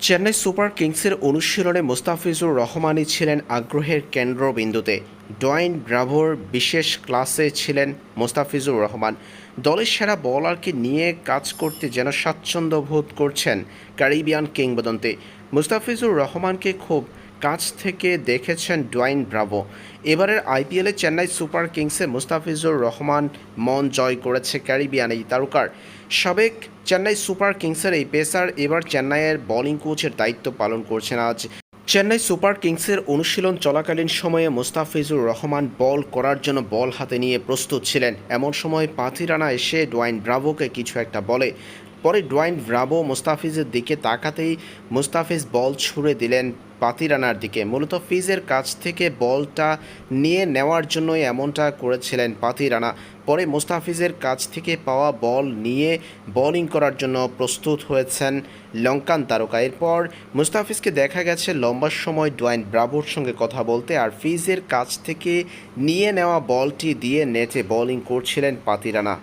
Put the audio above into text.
Chennai super কিংসের অনুশীলনে মোস্তাফিজুর রহমানই ছিলেন আগ্রহের কেন্দ্রবিন্দুতে। ডয়েন ব্রাভোর বিশেষ ক্লাসে ছিলেন মোস্তাফিজুর রহমান। দলের সেরা বলারকে নিয়ে কাজ করতে যেন স্বাচ্ছন্দ্য বোধ করছেন ক্যারিবিয়ান কিংবদন্তি। মুস্তাফিজুর রহমানকে খুব কাছ থেকে দেখেছেন ডোয়াইন ব্রাভো। এবারের আইপিএলে চেন্নাই সুপার কিংসে মুস্তাফিজুর রহমান মন জয় করেছে ক্যারিবিয়ান এই তারকার। সাবেক চেন্নাই সুপার কিংসের এই পেসার এবার চেন্নাইয়ের বোলিং কোচের দায়িত্ব পালন করছেন আজ। চেন্নাই সুপার কিংসের অনুশীলন চলাকালীন সময়ে মুস্তাফিজুর রহমান বল করার জন্য বল হাতে নিয়ে প্রস্তুত ছিলেন। এমন সময় পাথিরানা এসে ডোয়াইন ব্রাভোকে কিছু একটা বলে পরে ডোয়াইন ব্রাভো মুস্তাফিজের দিকে তাকাতেই মুস্তাফিজ বল ছুড়ে দিলেন পাতিরানার দিকে। মূলত ফিজের কাছ থেকে বলটা নিয়ে নেওয়ার জন্যই এমনটা করেছিলেন পাতিরানা পরে মুস্তাফিজের কাছ থেকে পাওয়া বল নিয়ে বোলিং করার জন্য প্রস্তুত হয়েছেন লঙ্কান তারকা। এরপর মুস্তাফিজকে দেখা গেছে লম্বা সময় ডোয়াইন ব্রাভোর সঙ্গে কথা বলতে আর ফিজের কাছ থেকে নিয়ে নেওয়া বলটি দিয়ে নেটে বোলিং করছিলেন পাতিরানা